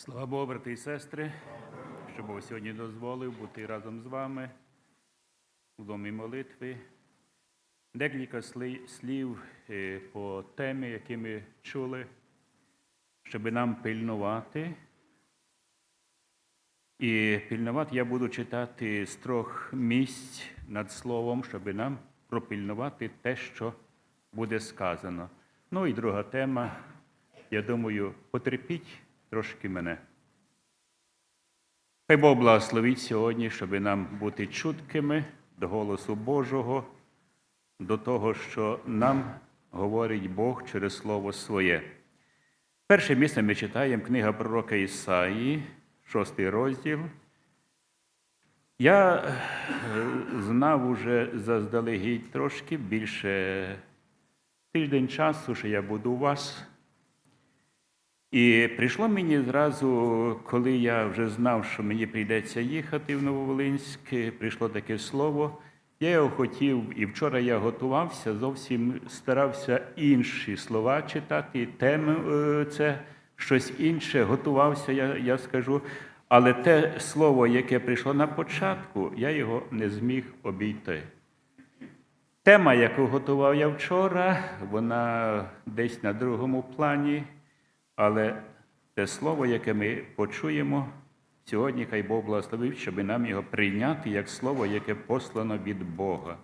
Слава Богу, брати і сестри, що Бог сьогодні дозволив бути разом з вами у домі молитви. Декілька слів е, по темі, які ми чули, щоб нам пильнувати. І пильнувати я буду читати з трьох місць над словом, щоб нам пропильнувати те, що буде сказано. Ну і друга тема, я думаю, потерпіть трошки мене. Хай Бог благословить сьогодні, щоб нам бути чуткими до голосу Божого, до того, що нам говорить Бог через Слово Своє. Перше місце ми читаємо книга пророка Ісаї, шостий розділ. Я е, знав уже заздалегідь трошки більше тиждень часу, що я буду у вас. І прийшло мені зразу, коли я вже знав, що мені прийдеться їхати в Нововолинськ, прийшло таке слово. Я його хотів, і вчора я готувався, зовсім старався інші слова читати, теми е, це щось інше, готувався, я, я скажу. Але те слово, яке прийшло на початку, я його не зміг обійти. Тема, яку готував я вчора, вона десь на другому плані, але те слово, яке ми почуємо сьогодні, хай Бог благословив, щоб нам його прийняти як слово, яке послано від Бога.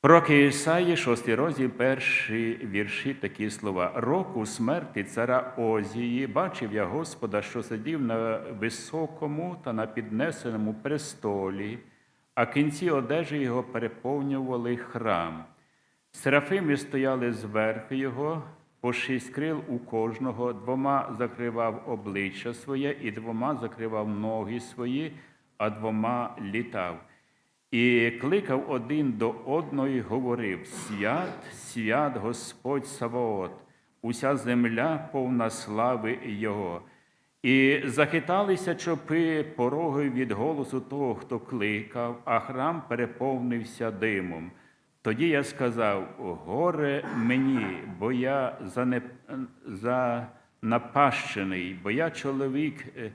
Пророки Ісаї, 6 розділ, перші вірші такі слова. Року смерті цара Озії бачив я Господа, що сидів на високому та на піднесеному престолі, а кінці одежі його переповнювали храм. Серафими стояли зверху його, по шість крил у кожного, двома закривав обличчя своє, і двома закривав ноги свої, а двома літав. І кликав один до одного і говорив: Свят, свят Господь Саваот, уся земля повна слави Його. І захиталися чопи пороги від голосу того, хто кликав, а храм переповнився димом. Тоді я сказав: горе мені, бо я занапащений, бо я чоловік е,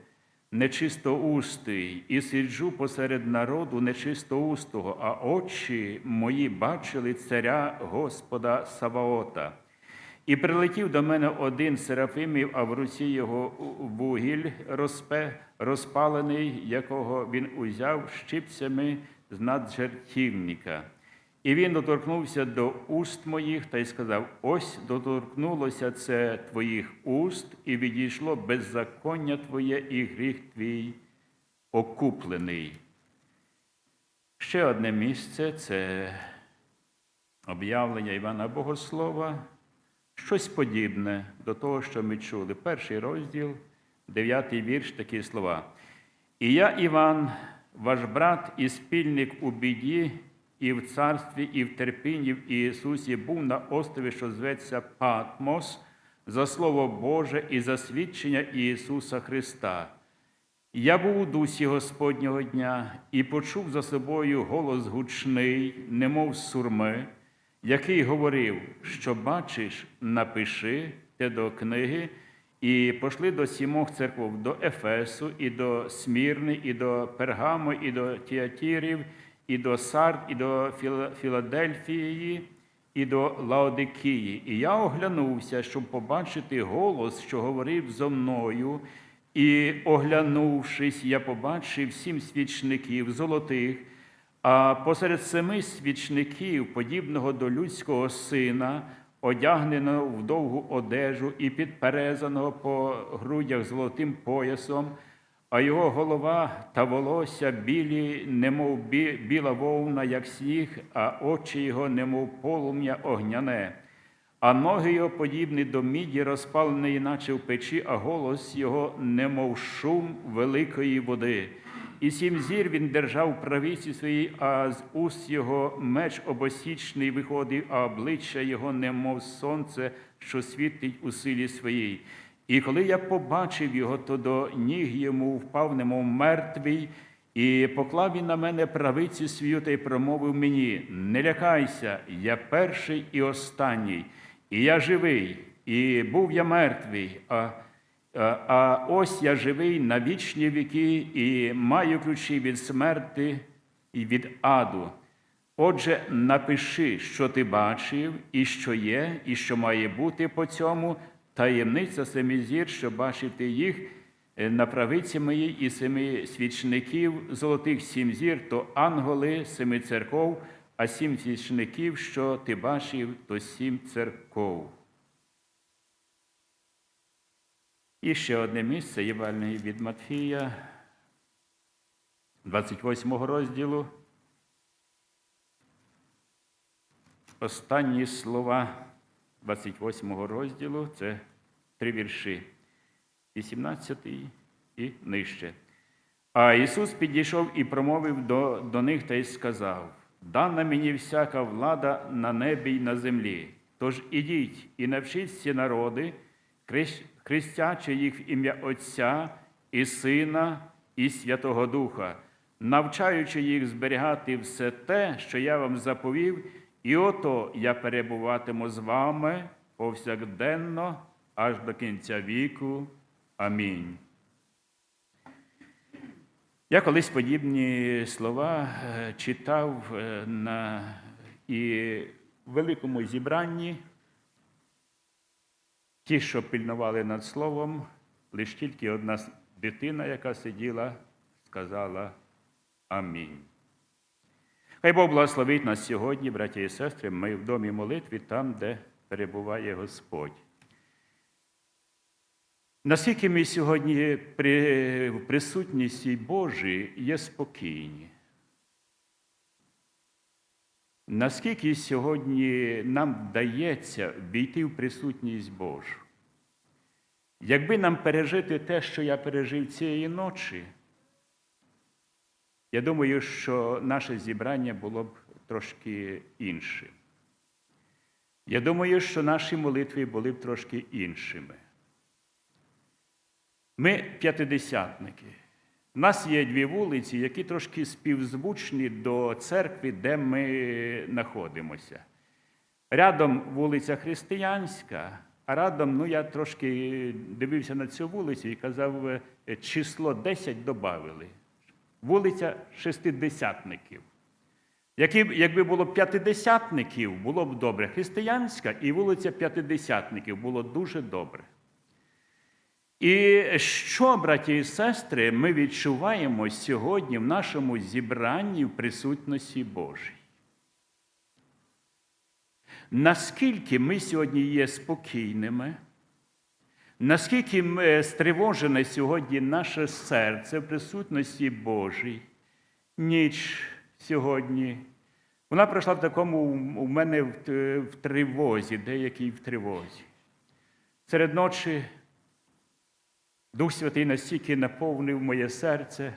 нечистоустий, і сиджу посеред народу нечистоустого, а очі мої бачили царя Господа Саваота. І прилетів до мене один серафимів, а в руці його вугіль розпе, розпалений, якого він узяв щипцями з наджертівника. І він доторкнувся до уст моїх та й сказав: Ось доторкнулося це твоїх уст, і відійшло беззаконня твоє, і гріх твій окуплений. Ще одне місце це об'явлення Івана Богослова, щось подібне до того, що ми чули. Перший розділ, дев'ятий вірш, такі слова. І я, Іван, ваш брат і спільник у біді, і в царстві, і в терпінні в Ісусі був на острові, що зветься Патмос, за Слово Боже і за свідчення Ісуса Христа. Я був у дусі Господнього дня і почув за собою голос гучний, немов сурми, який говорив, що бачиш, напиши те до книги, і пошли до сімох церков, до Ефесу, і до Смірни, і до Пергамо, і до Тіатірів, і до Сард, і до Філа- Філадельфії, і до Лаодикії. І я оглянувся, щоб побачити голос, що говорив зо мною. І, оглянувшись, я побачив сім свічників золотих, а посеред семи свічників, подібного до людського сина, одягненого в довгу одежу і підперезаного по грудях золотим поясом, а його голова та волосся білі, немов біла вовна, як сніг, а очі його, немов полум'я огняне. А ноги його подібні до міді, розпаленої, наче в печі, а голос його, немов шум великої води. І сім зір він держав правіці своїй, а з уст його меч обосічний виходив, а обличчя його, немов сонце, що світить у силі своїй. І коли я побачив його, то до ніг йому впав, немов мертвий, і поклав він на мене правицю свою та й промовив мені: Не лякайся, я перший і останній, і я живий, і був я мертвий, а А ось я живий на вічні віки і маю ключі від смерти і від аду. Отже, напиши, що ти бачив, і що є, і що має бути по цьому, таємниця семи зір, що бачив ти їх е, на правиці моїй і семи свічників, золотих сім зір, то анголи семи церков, а сім свічників, що ти бачив, то сім церков. І ще одне місце Євангелії від Матфія, 28 розділу. Останні слова 28 розділу це три вірші, 18 і нижче. А Ісус підійшов і промовив до, до них та й сказав: Дана мені всяка влада на небі й на землі. Тож ідіть і навчіть всі народи, хрестячи їх в ім'я Отця і Сина і Святого Духа, навчаючи їх зберігати все те, що я вам заповів, і ото я перебуватиму з вами повсякденно аж до кінця віку. Амінь. Я колись подібні слова е, читав е, на і великому зібранні. Ті, що пильнували над словом, лише тільки одна дитина, яка сиділа, сказала Амінь. Хай Бог благословить нас сьогодні, браті і сестри, ми в домі молитві, там, де перебуває Господь. Наскільки ми сьогодні при присутності Божій є спокійні? Наскільки сьогодні нам вдається війти в присутність Божу? Якби нам пережити те, що я пережив цієї ночі, я думаю, що наше зібрання було б трошки іншим. Я думаю, що наші молитви були б трошки іншими. Ми п'ятидесятники. У нас є дві вулиці, які трошки співзвучні до церкви, де ми знаходимося. Рядом вулиця Християнська, а рядом, ну я трошки дивився на цю вулицю і казав, е, число 10 додали. Вулиця шестидесятників. Якби було п'ятидесятників, було б добре. Християнська і вулиця п'ятидесятників було дуже добре. І що, браті і сестри, ми відчуваємо сьогодні в нашому зібранні в присутності Божій? Наскільки ми сьогодні є спокійними, наскільки стривожене сьогодні наше серце в присутності Божій, ніч сьогодні, вона пройшла в такому у мене в тривозі, деякій в тривозі. Серед ночі Дух Святий настільки наповнив моє серце,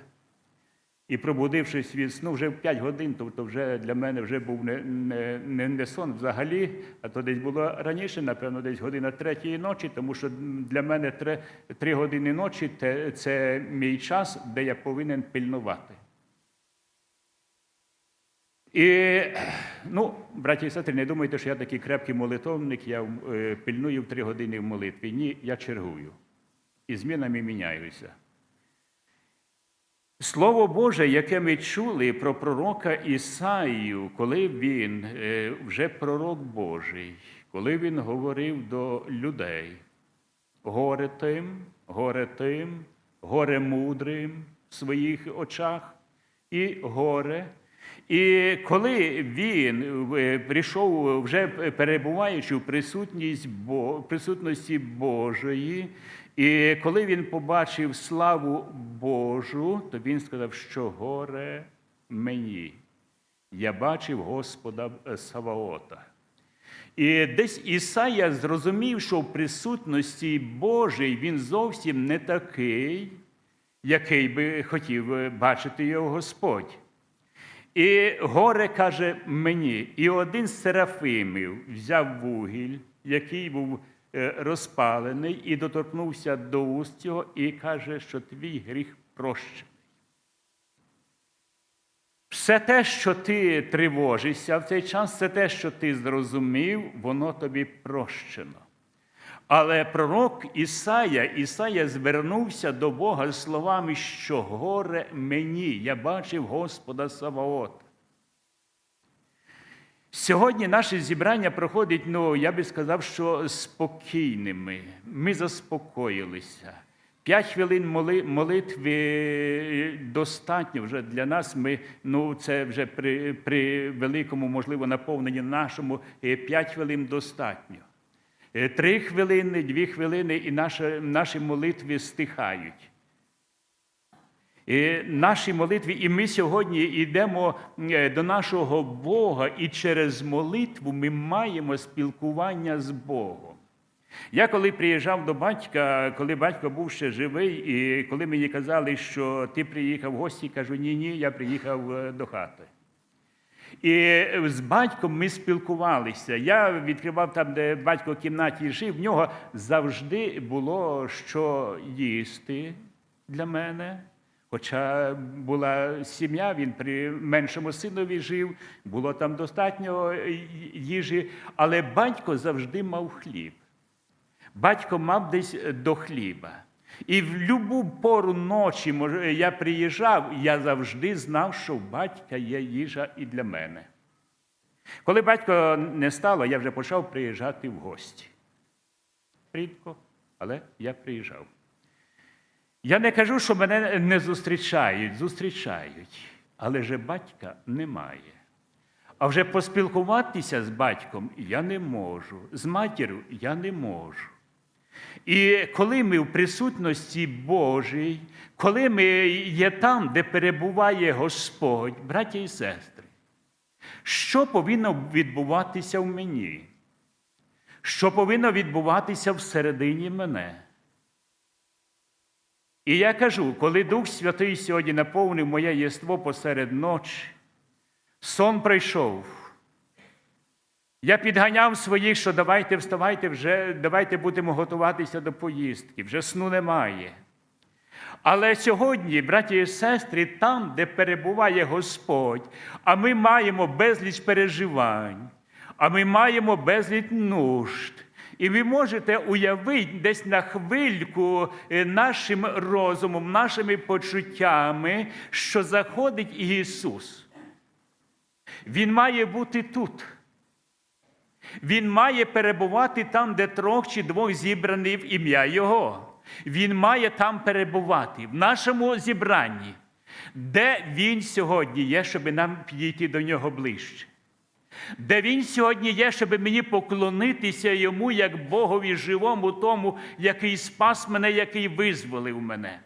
і пробудившись від сну вже в 5 годин, тобто вже для мене вже був не, не, не, не сон взагалі, а то десь було раніше, напевно, десь година третьої ночі, тому що для мене три, три години ночі це, це мій час, де я повинен пильнувати. І, ну, браті і сестри, не думайте, що я такий крепкий молитовник, я е, пильную в три години в молитві. Ні, я чергую. І змінами міняюся. Слово Боже, яке ми чули про пророка Ісаїю, коли він е, вже пророк Божий, коли він говорив до людей, горе тим, горе тим, горе мудрим в своїх очах і горе. І коли він е, прийшов, вже перебуваючи в присутності Божої, і коли він побачив славу Божу, то він сказав, що горе мені. Я бачив Господа е, Саваота. І десь Ісая зрозумів, що в присутності Божій він зовсім не такий, який би хотів е, бачити його Господь. І горе каже мені, і один з серафимів взяв вугіль, який був розпалений, і доторкнувся до уст його, і каже, що твій гріх прощений. Все те, що ти тривожишся в цей час, все те, що ти зрозумів, воно тобі прощено. Але пророк Ісая, Ісая звернувся до Бога словами, що горе мені, я бачив Господа Саваота. Сьогодні наше зібрання проходить, ну, я би сказав, що спокійними. Ми заспокоїлися. П'ять хвилин молитви достатньо вже для нас. Ми, ну, це вже при, при великому, можливо, наповненні нашому е, п'ять хвилин достатньо. Е, Три хвилини, дві хвилини, і наші, наші молитви стихають. І наші молитви, і ми сьогодні йдемо е, до нашого Бога, і через молитву ми маємо спілкування з Богом. Я коли приїжджав до батька, коли батько був ще живий, і коли мені казали, що ти приїхав в гості, кажу, ні, ні, я приїхав е, до хати. І з батьком ми спілкувалися. Я відкривав там, де батько в кімнаті жив, в нього завжди було що їсти для мене. Хоча була сім'я, він при меншому синові жив, було там достатньо їжі, але батько завжди мав хліб. Батько мав десь до хліба. І в будь-яку пору ночі я приїжджав, я завжди знав, що в батька є їжа і для мене. Коли батько не стало, я вже почав приїжджати в гості. Рідко, але я приїжджав. Я не кажу, що мене не зустрічають, зустрічають, але же батька немає. А вже поспілкуватися з батьком я не можу, з матір'ю я не можу. І коли ми в присутності Божій, коли ми є там, де перебуває Господь, браті і сестри, що повинно відбуватися в мені? Що повинно відбуватися всередині мене? І я кажу, коли Дух Святий сьогодні наповнив моє єство посеред ночі, сон прийшов. Я підганяв своїх, що давайте вставайте вже, давайте будемо готуватися до поїздки, вже сну немає. Але сьогодні, браті і сестри, там, де перебуває Господь, а ми маємо безліч переживань, а ми маємо безліч нужд. І ви можете уявити десь на хвильку е, нашим розумом, нашими почуттями, що заходить Ісус. Він має бути тут. Він має перебувати там, де трьох чи двох зібрані в ім'я Його. Він має там перебувати в нашому зібранні, де Він сьогодні є, щоб нам підійти до нього ближче. Де він сьогодні є, щоб мені поклонитися йому як Богові живому, тому, який спас мене, який визволив мене.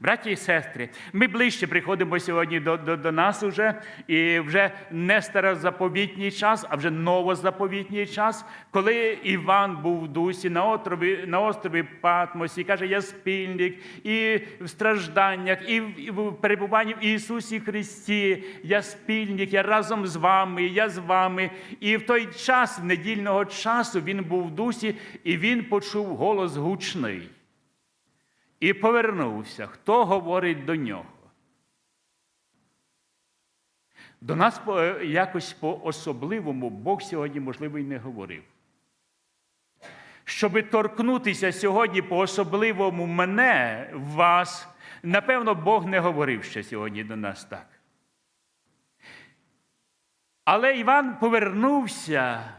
Браті і сестри, ми ближче приходимо сьогодні до до, до нас уже, і вже не старозаповітній час, а вже новозаповітній час, коли Іван був в дусі на острові на острові Патмосі, каже, я спільник, і в стражданнях, і в, і в перебуванні в Ісусі Христі, я спільник, я разом з вами, я з вами. І в той час, в недільного часу, він був в дусі, і він почув голос гучний. І повернувся. Хто говорить до нього? До нас якось по-особливому Бог сьогодні, можливо, і не говорив. Щоби торкнутися сьогодні по-особливому мене, вас, напевно, Бог не говорив ще сьогодні до нас так. Але Іван повернувся,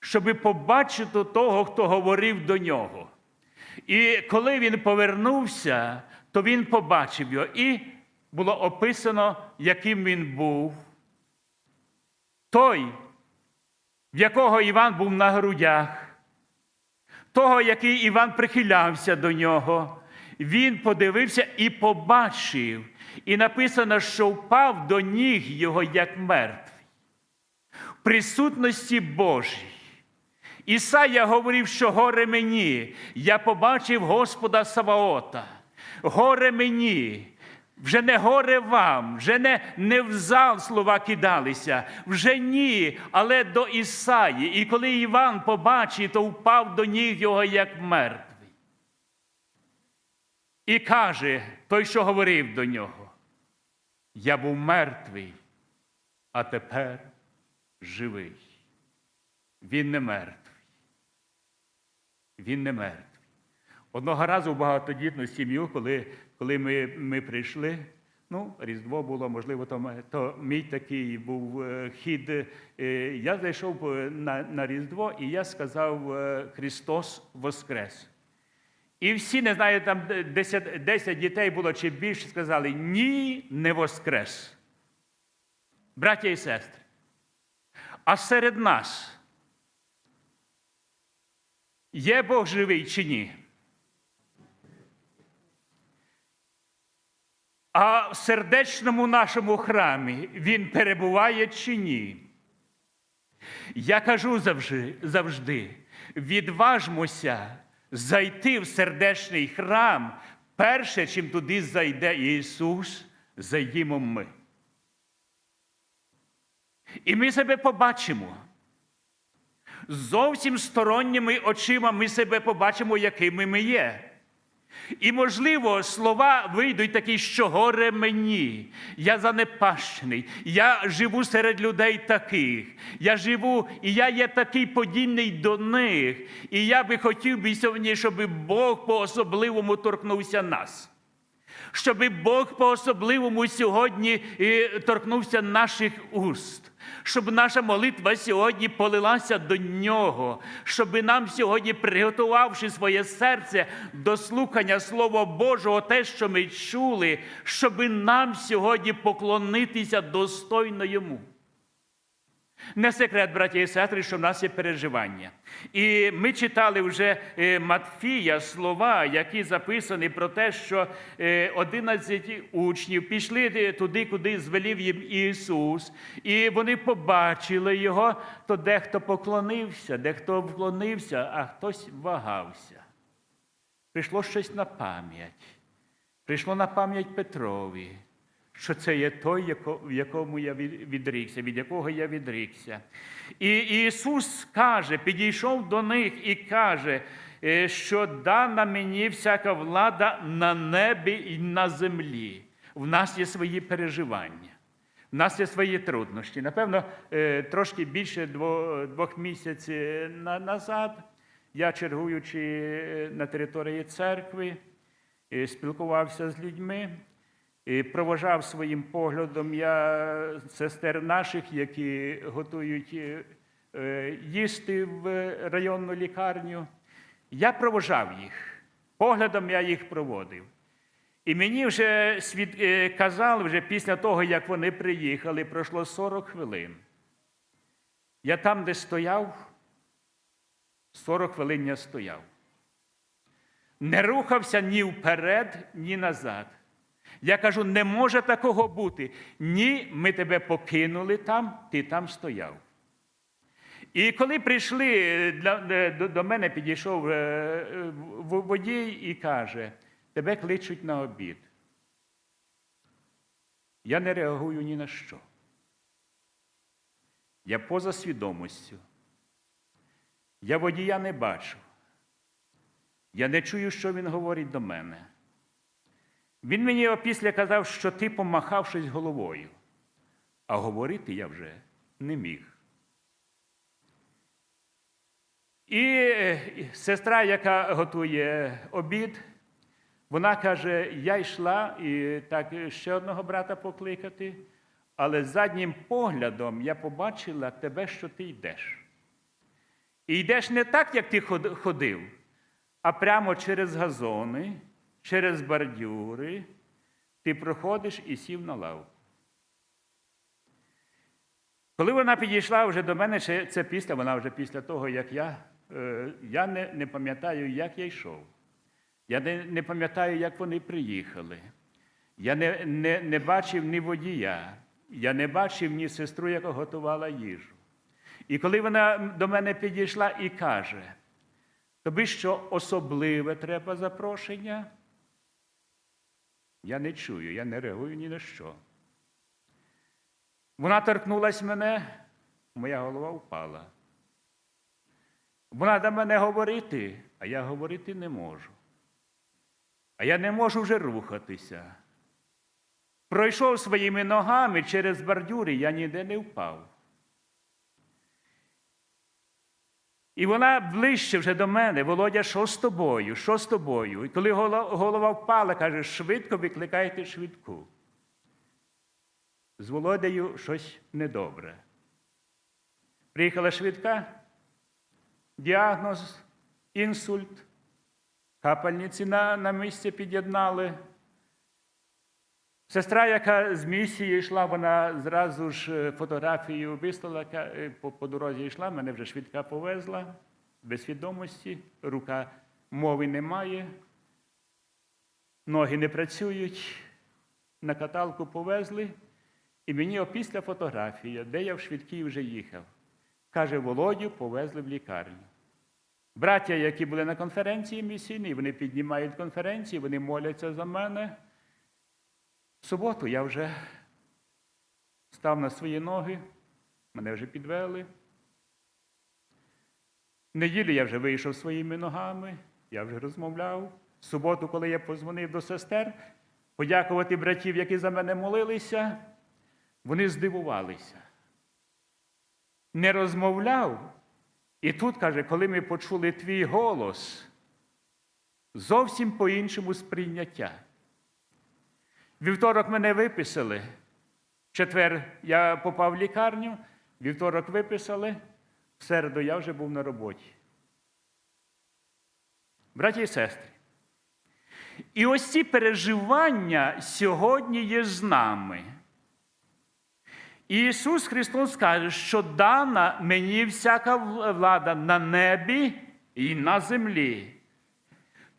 щоби побачити того, хто говорив до нього. І коли він повернувся, то він побачив його. І було описано, яким він був. Той, в якого Іван був на грудях, того, який Іван прихилявся до нього, він подивився і побачив. І написано, що впав до ніг його як мертвий. В присутності Божій. Ісая говорив, що горе мені, я побачив Господа Саваота. Горе мені, вже не горе вам, вже не, не в зал слова кидалися, вже ні, але до Ісаї. І коли Іван побачив, то впав до ніг його як мертвий. І каже той, що говорив до нього: Я був мертвий, а тепер живий. Він не мертвий. Він не мертвий. Одного разу в багатодітну сім'ю, коли, коли ми, ми прийшли, ну, Різдво було, можливо, то, то мій такий був е, хід. е, Я зайшов е, на, на Різдво і я сказав Христос Воскрес. І всі, не знаю, там 10, 10 дітей було чи більше, сказали: ні, не Воскрес. Браття і сестри. А серед нас є Бог живий чи ні? А в сердечному нашому храмі він перебуває чи ні? Я кажу завжди, завжди відважмося зайти в сердечний храм, перше, чим туди зайде Ісус, зайдімо ми. І ми себе побачимо. Зовсім сторонніми очима ми себе побачимо, якими ми є. І, можливо, слова вийдуть такі, що горе мені, я занепащений, я живу серед людей таких, я живу, і я є такий подібний до них. І я би хотів би сьогодні, щоб Бог по-особливому торкнувся нас. Щоб Бог по-особливому сьогодні торкнувся наших уст, щоб наша молитва сьогодні полилася до нього, щоб нам сьогодні, приготувавши своє серце до слухання Слова Божого, те, що ми чули, щоб нам сьогодні поклонитися достойно йому. Не секрет, браті і сестри, що в нас є переживання. І ми читали вже е, Матфія слова, які записані про те, що е, 11 учнів пішли е, туди, куди звелів їм Ісус, і вони побачили його, то дехто поклонився, дехто вклонився, а хтось вагався. Прийшло щось на пам'ять. Прийшло на пам'ять Петрові, що це є той, в якому я відрікся, від якого я відрікся. І Ісус каже, підійшов до них і каже, е, що дана мені всяка влада на небі і на землі. В нас є свої переживання. У нас є свої труднощі. Напевно, е, трошки більше двох місяців назад я, чергуючи е, на території церкви, е, спілкувався з людьми, і проважав своїм поглядом я сестер наших, які готують е, е, їсти в районну лікарню. Я проважав їх. Поглядом я їх проводив. І мені вже свід... е, казали, вже після того, як вони приїхали, пройшло 40 хвилин. Я там, де стояв, 40 хвилин я стояв. Не рухався ні вперед, ні назад. Я кажу, не може такого бути. Ні, ми тебе покинули там, ти там стояв. І коли прийшли, е, е, до, мене підійшов е, водій і каже: тебе кличуть на обід. Я не реагую ні на що. Я поза свідомістю. Я водія не бачу. Я не чую, що він говорить до мене. Він мені опісля казав, що ти помахав щось головою, а говорити я вже не міг. І сестра, яка готує обід, вона каже: я йшла і так ще одного брата покликати, але заднім поглядом я побачила тебе, що ти йдеш. І йдеш не так, як ти ходив, а прямо через газони, через бордюри, ти проходиш і сів на лавку. Коли вона підійшла вже до мене, це, після, вона вже після того, як я, е, я не, не пам'ятаю, як я йшов. Я не, не пам'ятаю, як вони приїхали. Я не, не, не бачив ні водія, я не бачив ні сестру, яка готувала їжу. І коли вона до мене підійшла і каже, тобі що особливе треба запрошення? Я не чую, я не реагую ні на що. Вона торкнулась мене, моя голова впала. Вона до мене говорити, а я говорити не можу. А я не можу вже рухатися. Пройшов своїми ногами через бордюри, я ніде не впав. І вона ближче вже до мене, Володя, що з тобою? Що з тобою? І коли голова впала, каже, швидко викликайте швидку. З Володею щось недобре. Приїхала швидка, діагноз, інсульт, капельниці на, на місці під'єднали. Сестра, яка з місії йшла, вона зразу ж е, фотографію вислала, е, по, дорозі йшла, мене вже швидка повезла, без свідомості, рука мови немає, ноги не працюють, на каталку повезли, і мені опісля фотографія, де я в швидкій вже їхав. Каже, Володю повезли в лікарню. Браття, які були на конференції місійній, вони піднімають конференції, вони моляться за мене. В суботу я вже став на свої ноги, мене вже підвели. В неділю я вже вийшов своїми ногами, я вже розмовляв. В суботу, коли я позвонив до сестер, подякувати братів, які за мене молилися, вони здивувалися. Не розмовляв. І тут, каже, коли ми почули твій голос, зовсім по-іншому сприйняття. Вівторок мене виписали. Четвер я попав в лікарню, вівторок виписали, в середу я вже був на роботі. Браті і сестри, і ось ці переживання сьогодні є з нами. І Ісус Христос каже, що дана мені всяка влада на небі і на землі.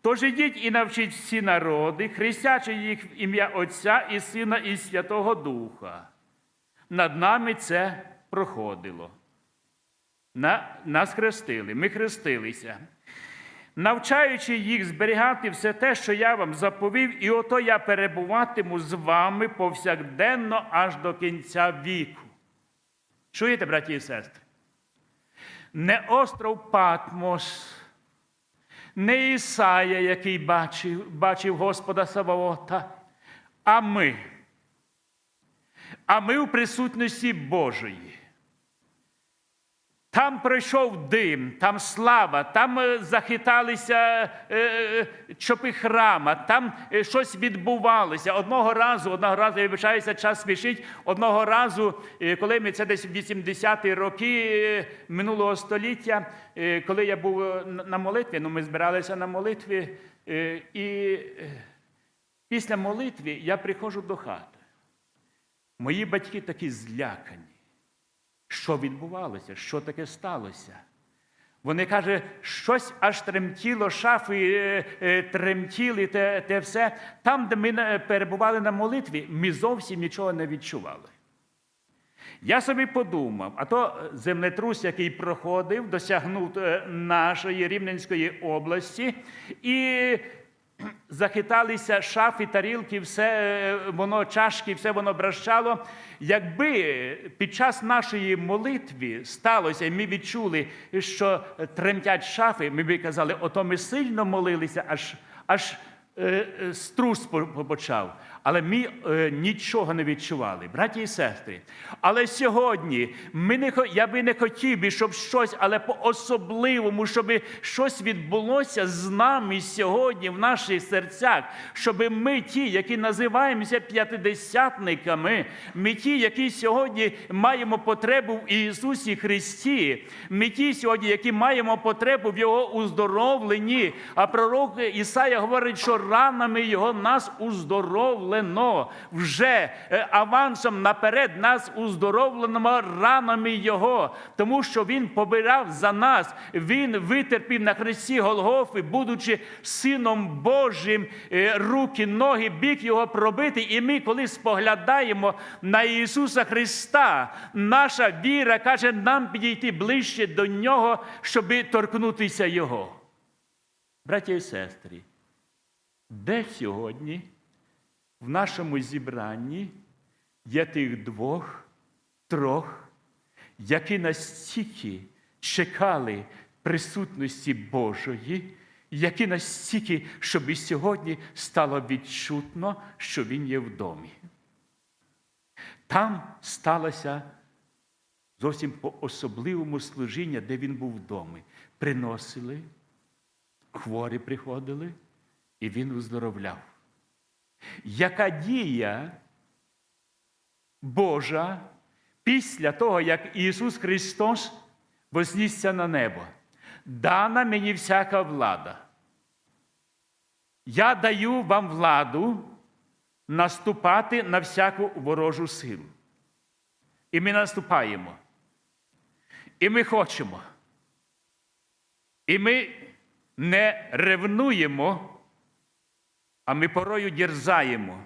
Тож ідіть і навчіть всі народи, хрестячи їх в ім'я Отця і Сина і Святого Духа. Над нами це проходило. На, нас хрестили, ми хрестилися. Навчаючи їх зберігати все те, що я вам заповів, і ото я перебуватиму з вами повсякденно аж до кінця віку. Чуєте, браті і сестри? Не остров Патмос, не Ісая, який бачив, бачив Господа Саваота, а ми. А ми в присутності Божої. Там пройшов дим, там слава, там е, захиталися е, е, чопи храма, там е, щось відбувалося. Одного разу, одного разу, я вибачаюся, час спішить. Одного разу, коли ми це десь в 80-ті роки минулого століття, коли я був на молитві, ну ми збиралися на молитві, і після молитви я приходжу до хати. Мої батьки такі злякані. Що відбувалося? Що таке сталося? Вони каже, щось аж тремтіло, шафи е, е, тремтіли, те, те все. Там, де ми перебували на молитві, ми зовсім нічого не відчували. Я собі подумав, а то землетрус, який проходив, досягнув е, нашої Рівненської області, і захиталися шафи, тарілки, все е, воно чашки, все воно бращало. Якби під час нашої молитви сталося, і ми відчули, що тремтять шафи, ми б казали, ото ми сильно молилися, аж аж е, е, струс по- по- почав. Але ми е, нічого не відчували, браті і сестри. Але сьогодні ми не я би не хотів би, щоб щось, але по-особливому, щоб щось відбулося з нами сьогодні в наших серцях, щоб ми, ті, які називаємося п'ятидесятниками, ми ті, які сьогодні маємо потребу в Ісусі Христі, ми ті сьогодні, які маємо потребу в Його уздоровленні. А пророк Ісая говорить, що ранами Його нас уздоровлено. Вже е, авансом наперед нас уздоровлено ранами Його, тому що Він побирав за нас, Він витерпів на хресті Голгофи, будучи Сином Божим, е, руки, ноги, бік Його пробитий. І ми, коли споглядаємо на Ісуса Христа, наша віра каже нам підійти ближче до Нього, щоби торкнутися Його. Браті і сестри, де сьогодні в нашому зібранні є тих двох, трьох, які настільки чекали присутності Божої, які настільки, щоб і сьогодні стало відчутно, що Він є в домі. Там сталося зовсім по особливому служіння, де він був вдома. Приносили, хворі приходили, і він уздоровляв. Яка дія Божа після того, як Ісус Христос вознісся на небо? Дана мені всяка влада. Я даю вам владу наступати на всяку ворожу силу. І ми наступаємо. І ми хочемо. І ми не ревнуємо, а ми порою дерзаємо.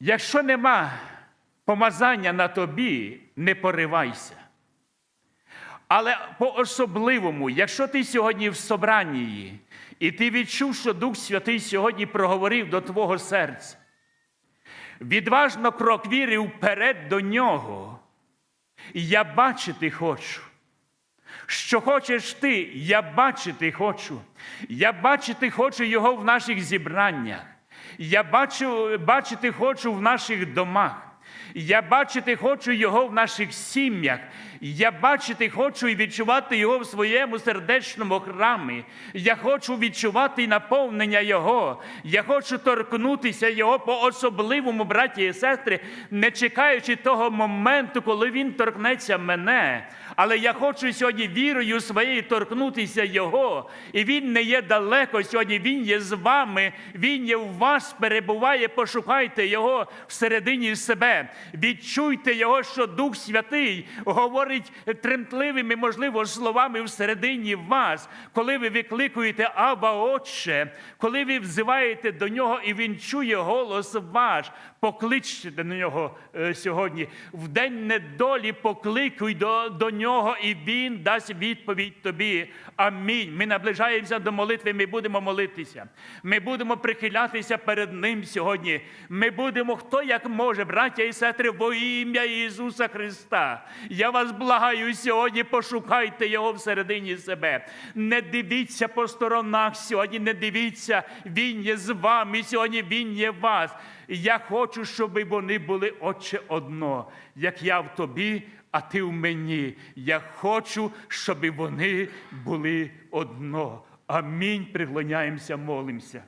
Якщо нема помазання на тобі, не поривайся. Але по-особливому, якщо ти сьогодні в собранні, і ти відчув, що Дух Святий сьогодні проговорив до твого серця, відважно крок віри вперед до нього. Я бачити хочу. Що хочеш ти, я бачити хочу. Я бачити хочу Його в наших зібраннях. Я бачу, бачити хочу в наших домах. Я бачити хочу Його в наших сім'ях. Я бачити хочу і відчувати Його в своєму сердечному храмі. Я хочу відчувати наповнення Його. Я хочу торкнутися Його по особливому, браті і сестри, не чекаючи того моменту, коли Він торкнеться мене. Але я хочу сьогодні вірою своєю торкнутися Його. І Він не є далеко сьогодні, Він є з вами, Він є в вас, перебуває, пошукайте Його всередині себе. Відчуйте Його, що Дух Святий говорить тремтливими, можливо, словами всередині вас, коли ви викликуєте Аба Отче, коли ви взиваєте до нього, і Він чує голос ваш. Покличте до нього е, сьогодні. В день недолі покликуй до, до нього, і Він дасть відповідь тобі. Амінь. Ми наближаємося до молитви, ми будемо молитися. Ми будемо прихилятися перед Ним сьогодні. Ми будемо, хто як може, браття і сестри, во ім'я Ісуса Христа. Я вас благаю сьогодні, пошукайте Його всередині себе. Не дивіться по сторонах сьогодні, не дивіться, Він є з вами. Сьогодні Він є вас. Я хочу, щоб вони були Отче одно, як я в тобі, а ти в мені. Я хочу, щоб вони були одно. Амінь. Приклоняємося, молимося.